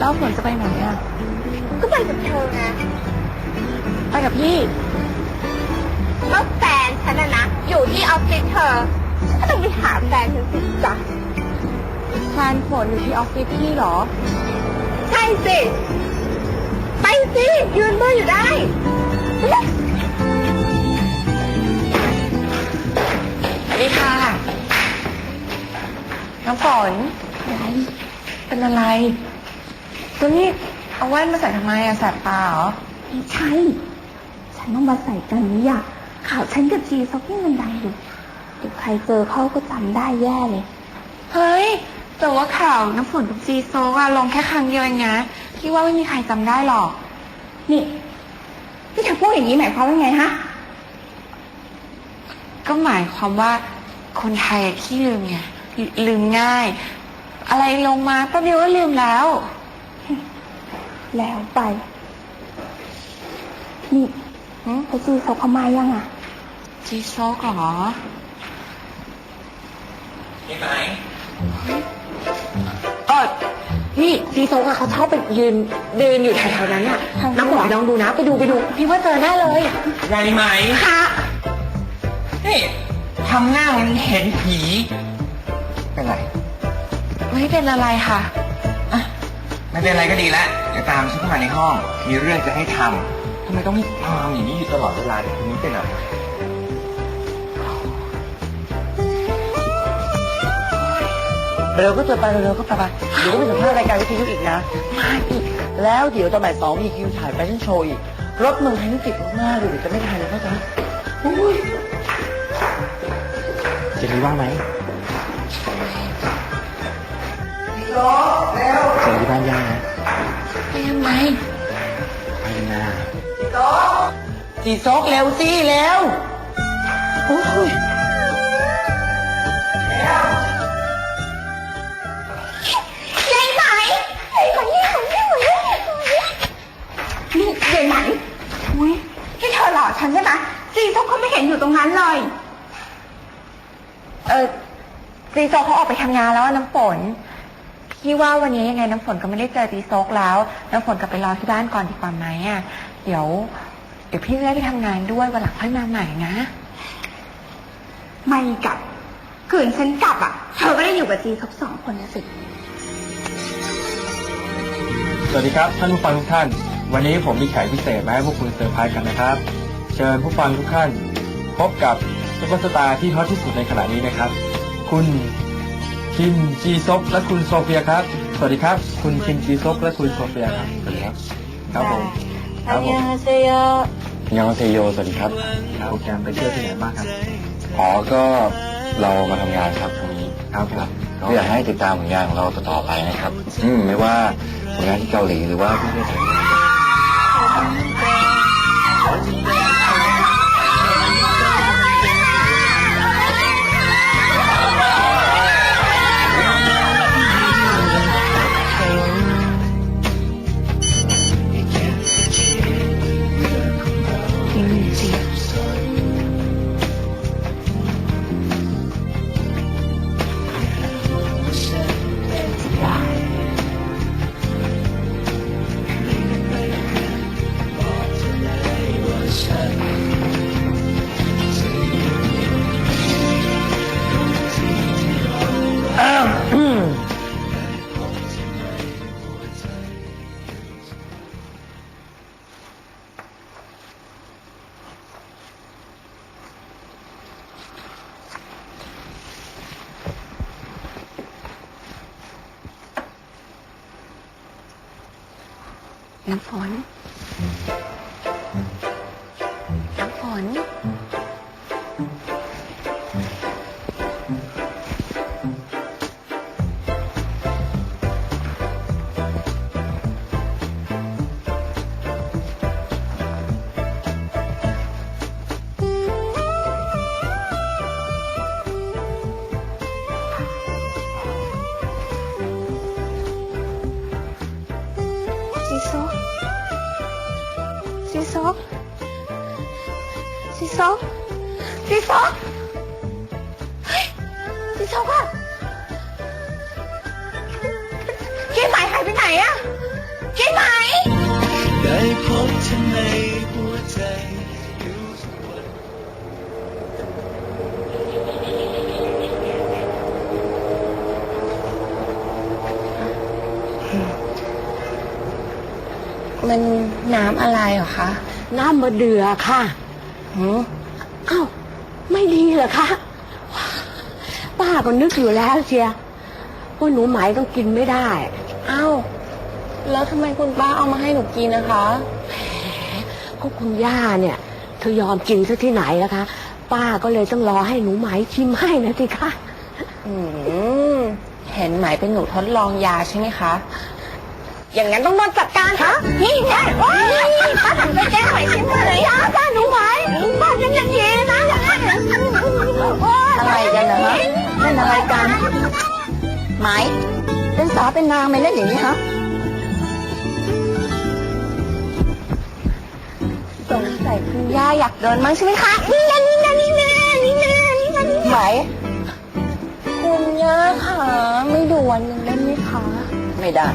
เดี๋ยวแล้วฝนจะไปไหนอะ ก็ไปกับเธอไงไปกับพี่แล้วแฟนฉันน่ะนะอยู่ที่ออฟฟิศเธอฉันก็ต้องไปหาแฟนฉันสิจ้ะแฟนฝนอยู่ที่ออฟฟิศพี่เหรอ ใช่สิ ไปสิยืนเมื่ออยู่ได้สวัสดีค่ะ น้ำฝนอะไรเป็นอะไร ตัวนี้เอาแว่นมาใส่ทำไมอะแสบตาเหรอ ไม่ใช่ ฉันต้องมาใส่กันนี้อะข่าวฉันกับจีซอกกิ้งมันดังอยู่ เดี๋ยวใครเจอเขาก็จำได้แย่เลย เฮ้ย แต่ว่าข่าวน้ำฝนกับจีโซกอะลงแค่ครั้งเดียวเองนะพี่ว่าไม่มีใครจำได้หรอก นี่ที่เธอพูดอย่างนี้หมายความว่าไงฮะ ก็หมายความว่าคนไทยอะขี้ลืมไงลลืมง่าย อะไรลงมาแป๊บเดียวก็ลืมแล้ว แล้วไป นี่หึไปจีเขาเขามายังอะ จีโซกเหรอพี่ไหมเออนี่ซีโซกอะเขาชอบไปยืนเดินอยู่แถวๆนั้นอะน้ำฝนลองดูนะ ไปดูไปดู พี่ว่าเจอแน่เลยยายไหมค่ะนี่ทำหน้ามันเห็นผี เป็นไร ไม่เป็นอะไรค่ะอะไม่เป็นไรก็ดีแล้ว จะตามฉันเข้ามาในห้อง มีเรื่องจะให้ทำทำไมต้องให้ทำอย่างนี้อยู่ตลอดเวลาเดี๋ยวคุณนี้เป็นอะไรเร็วก็จะไปเร็วก็ไปไปเดี๋ยวก็ไปสัมภาษณ์รายการวิทยุอีกนะมาอีกแล้วเดี๋ยวตอนบ่ายสองมีคิวถ่ายแฟชั่นโชว์อีกรถเมืองไทยนี่ติดมากๆเลยเดี๋ยวจะไม่ทันเลยเข้าใจไหมอุ้ยจะมีว่างไหมเจอที่บ้า สีซกเร็วสิเร็วโอ้ยยายไหมไอ้คนนี้คนนี้คนนี้นี่ยายไหมอุ้ยที่เธอหลอกฉันใช่ไหมจีซอกเขาไม่เห็นอยู่ตรงนั้นเลย เออจีโซกเขาออกไปทำงานแล้วอะน้ำฝน พี่ว่าวันนี้ยังไงน้ำฝนก็ไม่ได้เจอจีโซกแล้ว น้ำฝนกลับไปรอที่บ้านก่อนดีกว่าไหมอะ เดี๋ยว เดี๋ยวพี่จะได้ไปทำงานด้วยวันหลังค่อยมาใหม่นะ ไม่กลับขืนฉันกลับอะ เธอก็ได้อยู่กับจีซอกสองคนนะสิ สวัสดีครับท่านผู้ฟังทุกท่าน วันนี้ผมมีแขกพิเศษมาให้พวกคุณเซอร์ไพรส์กันนะครับ เชิญผู้ฟังทุกท่าน พบกับซุปเปอร์สตาร์ที่ฮอตที่สุดในขณะนี้นะครับ คุณคิมจีซบและคุณโซเฟียครับ สวัสดีครับ คุณคิมจีซบและคุณโซเฟียครับสวัสดีครับครับผมครับผม ยังเซโยสวัสดีครับโปรแกรมไปเที่ยวที่ไหนบ้างครับอ๋อก็เรามาทำงานครับตรงนี้ครับครับก็อยากให้ติดตามผลงานของเราต่อๆไปนะครับ อืมไม่ว่าผลงานที่เกาหลีหรือว่าที่ประเทศไทย น้ำฝนน้ำฝน Suy sót Suy sót Suy sót Suy sót á Cái mày hai bên này á. มันน้ำอะไรเหรอคะ น้ำมะเดือค่ะหืออ้าวไม่ดีเหรอคะป้าก็นึกอยู่แล้วเชียว่าหนูไหมต้องกินไม่ได้ อ้าว แล้วทำไมคุณป้าเอามาให้หนูกินนะคะก็คุณย่าเนี่ย เธอยอมกินซะที่ไหนนะคะ ป้าก็เลยต้องรอให้หนูไหมชิมให้นะสิคะ อืมเห็นไหมเป็นหนูทดลองยาใช่ไหมคะ อย่างนั้นต้องโดนจัดการค่ะนี่ไงว้ายป้าทำไปแก้ไหมชิมเลยย่าป้าหนูไหมป้าฉันยังเย็นนะอย่างนั้นอะไรกันนะฮะเล่นอะไรกันไหมเป็นสาวเป็นนางไม่เล่นอย่างนี้ฮะสงสัยคุณย่าอยากโดนมั้งใช่ไหมคะนี่นะนี่นะนี่นะนี่นะนี่นะนี่ไหมคุณย่าค่ะไม่ดูวันหนึ่งได้ไหมคะไม่ได้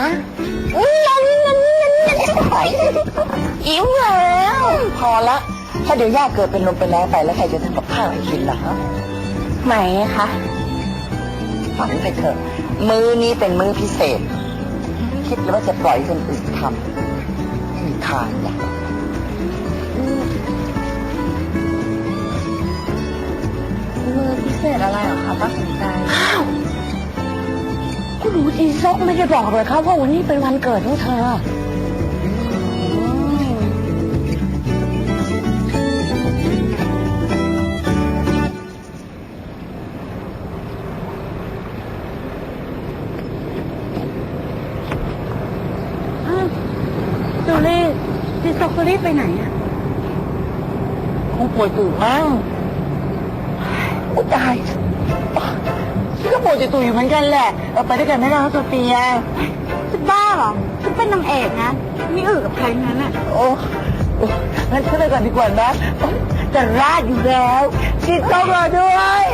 ฮะนี่นะนี่นะนี่นะนี่นะไหมอิ่มแล้ว พอละ ถ้าเดี๋ยวย่าเกิดเป็นลมเป็นแรงไปแล้วใครจะทำกับข้าวให้กินล่ะฮะไหมคะฝันไปเถอะ มือนี้เป็นมือพิเศษ คิดแล้วว่าจะปล่อยให้คนอื่นทำไม่มีทางอย่างมือพิเศษอะไรเหรอคะป้าสนใจ อ้าวคุณหนูจีซกไม่ได้บอกเลยครับว่าวันนี้เป็นวันเกิดของเธอจูลี่จีซกเขารีบไปไหนอะคงป่วยตื่นมั้งโอ้ตาย ฉันก็ป่วยตื่อยู่เหมือนกันแหละเราไปด้วยกันไม่ได้นะโซเฟียจะบ้าเหรอฉันเป็นนางเอกนะไม่อือกับใครงนั้นอะโอ้โอ้งั้นฉันไปก่อนดีกว่านะโอ๊ยจะราดอยู่แล้วชิดต้องรอด้วย